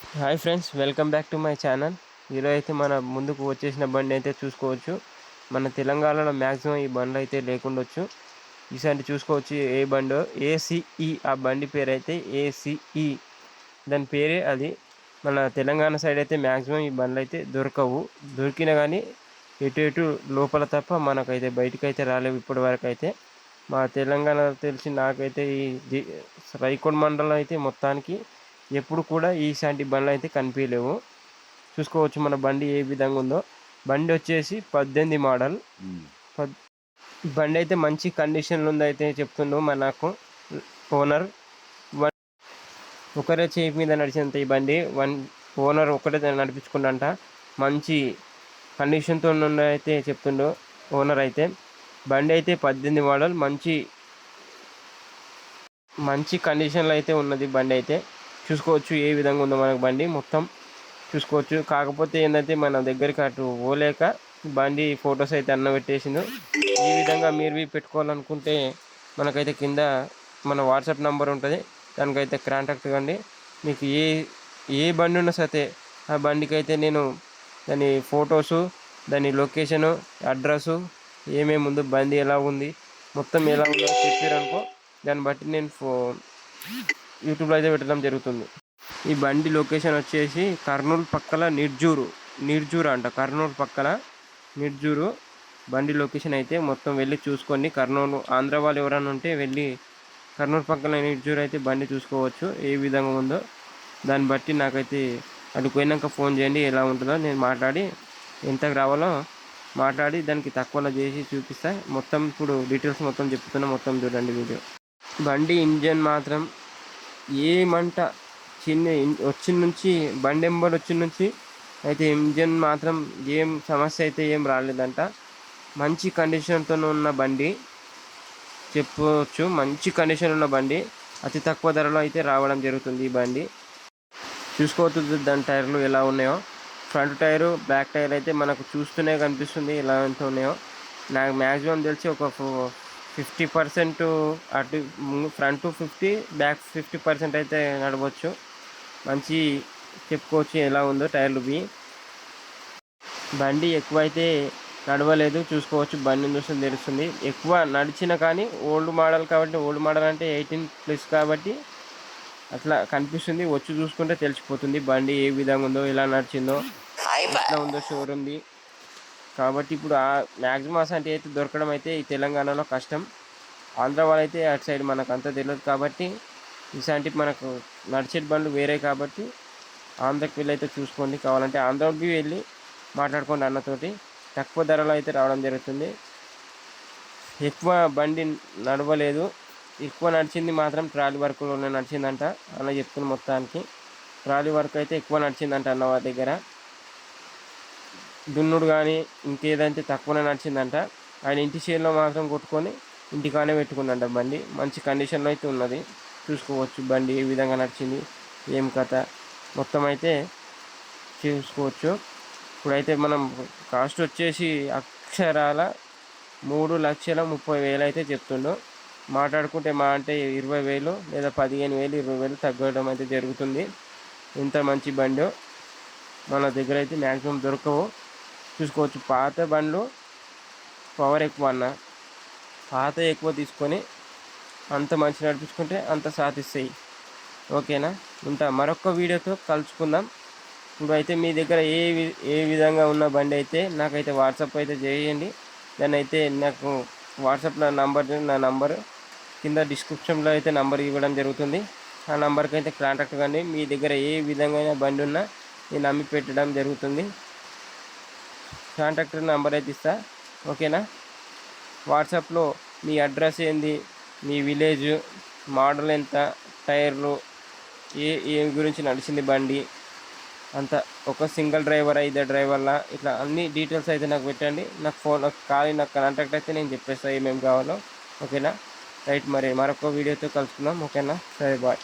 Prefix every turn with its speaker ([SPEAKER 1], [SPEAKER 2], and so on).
[SPEAKER 1] Hi friends welcome back to my channel ఈరోజు అయితే మన ముందుకు వచ్చేసిన బండి అయితే చూసుకోవచ్చు. మన తెలంగాణలో మ్యాక్సిమం ఈ బండ్లు అయితే లేకుండొచ్చు. ఈసారి చూసుకోవచ్చు ఏ బండో ఏసీఈ ఆ బండి పేరు అయితే ఏసీఈ దాని పేరే అది. మన తెలంగాణ సైడ్ అయితే మ్యాక్సిమం ఈ బండ్లు అయితే దొరకవు. దొరికినా కానీ ఎటు ఎటు లోపల తప్ప మనకైతే బయటకు అయితే రాలేవు ఇప్పటి వరకు అయితే మా తెలంగాణ తెలిసి నాకైతే ఈ రైకోడ్ మండలం అయితే మొత్తానికి ఎప్పుడు కూడా ఈసాంటి బండ్లు అయితే కనిపించలేవు. చూసుకోవచ్చు మన బండి ఏ విధంగా ఉందో. బండి వచ్చేసి పద్దెనిమిది మోడల్. బండి అయితే మంచి కండిషన్లో ఉంది అయితే చెప్తుండు మనకు ఓనర్. వన్ ఒకరే చేయి మీద నడిచినంత ఈ బండి. వన్ ఓనర్ ఒకటే నడిపించుకుంటంట మంచి కండిషన్తో అయితే చెప్తుండు ఓనర్ అయితే. బండి అయితే పద్దెనిమిది మోడల్. మంచి మంచి కండిషన్లో అయితే ఉన్నది బండి అయితే. చూసుకోవచ్చు ఏ విధంగా ఉందో మనకు బండి మొత్తం చూసుకోవచ్చు. కాకపోతే ఏంటంటే మన దగ్గరికి అటు పోలేక బండి ఫొటోస్ అయితే అన్న పెట్టేసిండు. ఈ విధంగా మీరు పెట్టుకోవాలనుకుంటే మనకైతే కింద మన వాట్సాప్ నంబర్ ఉంటుంది. దానికైతే కాంటాక్ట్ కండి. మీకు ఏ ఏ బండి ఉన్నా సరే ఆ బండికి అయితే నేను దాని ఫొటోసు దాని లొకేషను అడ్రస్సు ఏమేమి ఉందో బండి ఎలా ఉంది మొత్తం ఎలా ఉందో చెప్పారనుకో దాన్ని బట్టి నేను ఫో యూట్యూబ్లో అయితే పెట్టడం జరుగుతుంది. ఈ బండి లొకేషన్ వచ్చేసి కర్నూలు పక్కల నిర్జూరు నిర్జూరు అంట కర్నూలు పక్కల నిర్జూరు బండి లొకేషన్ అయితే మొత్తం వెళ్ళి చూసుకోండి. కర్నూలు ఆంధ్ర వాళ్ళు ఎవరైనా ఉంటే వెళ్ళి కర్నూలు పక్కన నిర్జూరు అయితే బండి చూసుకోవచ్చు. ఏ విధంగా ఉందో దాన్ని బట్టి నాకైతే అక్కడికి పోయినాక ఫోన్ చేయండి ఎలా ఉంటుందో నేను మాట్లాడి ఎంతకు రావాలో మాట్లాడి దానికి తక్కువలో చేసి చూపిస్తా. మొత్తం ఇప్పుడు డీటెయిల్స్ మొత్తం చెప్తున్నా మొత్తం చూడండి వీడియో. బండి ఇంజన్ మాత్రం ఏమంట చిన్న వచ్చిన నుంచి బండి ఎంబడి వచ్చిన నుంచి అయితే ఇంజన్ మాత్రం ఏం సమస్య అయితే ఏం రాలేదంట. మంచి కండిషన్తో ఉన్న బండి. చెప్పవచ్చు మంచి కండిషన్ ఉన్న బండి. అతి తక్కువ ధరలో అయితే రావడం జరుగుతుంది ఈ బండి. చూసుకోవచ్చు దాని టైర్లు ఎలా ఉన్నాయో. ఫ్రంట్ టైరు బ్యాక్ టైర్ అయితే మనకు చూస్తూనే కనిపిస్తుంది ఎలా ఎంత ఉన్నాయో నాకు మ్యాక్సిమం తెలిసి ఒక ఫిఫ్టీ పర్సెంట్ అటు front fifty back fifty percent అయితే నడవచ్చు. మంచి చెప్పుకోవచ్చు ఎలా ఉందో టైర్లు బి బండి ఎక్కువైతే నడవలేదు చూసుకోవచ్చు. బండి చూస్తే తెలుస్తుంది. ఎక్కువ నడిచిన కానీ ఓల్డ్ మోడల్ కాబట్టి ఓల్డ్ మోడల్ అంటే ఎయిటీన్ ప్లస్ కాబట్టి అట్లా కనిపిస్తుంది. వచ్చి చూసుకుంటే తెలిసిపోతుంది బండి ఏ విధంగా ఉందో ఎలా నడిచిందో ఎట్లా ఉందో షోరూమ్ది కాబట్టి ఇప్పుడు ఆ మ్యాక్సిమం అంటే అయితే దొరకడం అయితే ఈ తెలంగాణలో కష్టం. ఆంధ్ర వాళ్ళైతే అటు సైడ్ మనకు అంత తెలియదు కాబట్టి ఇలాంటి మనకు నడిచే బండ్లు వేరే కాబట్టి ఆంధ్రకి వెళ్ళి అయితే చూసుకోండి. కావాలంటే ఆంధ్రకి వెళ్ళి మాట్లాడుకోండి అన్నతోటి. తక్కువ ధరలో అయితే రావడం జరుగుతుంది. ఎక్కువ బండి నడవలేదు. ఎక్కువ నడిచింది మాత్రం ట్రాలీ వర్క్లోనే నడిచిందంట. అన్న చెప్తున్న మొత్తానికి. ట్రాలీ వర్క్ అయితే ఎక్కువ నడిచిందంట అన్న వాళ్ళ దగ్గర. దున్నుడు కానీ ఇంకేదంటే తక్కువనే నడిచిందంట. ఆయన ఇంటి చేనులో మాత్రం కొట్టుకొని ఇంటికానే పెట్టుకుందంట బండి. మంచి కండిషన్లో అయితే ఉన్నది. చూసుకోవచ్చు బండి ఏ విధంగా నడిచింది ఏం కథ. మొత్తం అయితే చూసుకోవచ్చు. ఇప్పుడైతే మనం కాస్ట్ వచ్చేసి అక్షరాల మూడు లక్షల ముప్పై వేలు అయితే చెప్తుండో. మాట్లాడుకుంటే మా అంటే ఇరవై వేలు లేదా పదిహేను వేలు ఇరవై వేలు తగ్గడం అయితే జరుగుతుంది. ఇంత మంచి బండి. మన దగ్గర అయితే మ్యాక్సిమం దొరకవు. చూసుకోవచ్చు పాత బండ్లు పవర్ ఎక్కువ అన్న. పాత ఎక్కువ తీసుకొని అంత మంచి నడిపించుకుంటే అంత సాధిస్తాయి. ఓకేనా? ఉంటా. మరొక వీడియోతో కలుసుకుందాం. ఇప్పుడు అయితే మీ దగ్గర ఏ ఏ విధంగా ఉన్న బండి అయితే నాకైతే వాట్సాప్ అయితే చేయండి. దాన్ని అయితే నాకు వాట్సాప్లో నంబర్ నా నంబర్ కింద డిస్క్రిప్షన్లో అయితే నంబర్ ఇవ్వడం జరుగుతుంది. ఆ నంబర్కి అయితే కాంటాక్ట్ కండి మీ దగ్గర ఏ విధంగా బండి ఉన్నా నేను అమ్మి పెట్టడం జరుగుతుంది. కాంటాక్ట్ నెంబర్ అయితే ఇస్తా. ఓకేనా? వాట్సాప్లో మీ అడ్రస్ ఏంది? మీ విలేజ్ మోడల్ ఎంత టైర్లు ఏ ఏ గురించి నడిచింది బండి? అంత ఒక సింగిల్ డ్రైవర్ ఇద్దరు డ్రైవర్లా? ఇట్లా అన్ని డీటెయిల్స్ అయితే నాకు పెట్టండి. నాకు ఫోన్ కాల్ నాకు కాంటాక్ట్ అయితే నేను చెప్పేస్తాను ఏమేమి కావాలో. ఓకేనా? రైట్ మరి మరొక వీడియోతో కలుసుకుందాం. ఓకేనా? సరే బాయ్.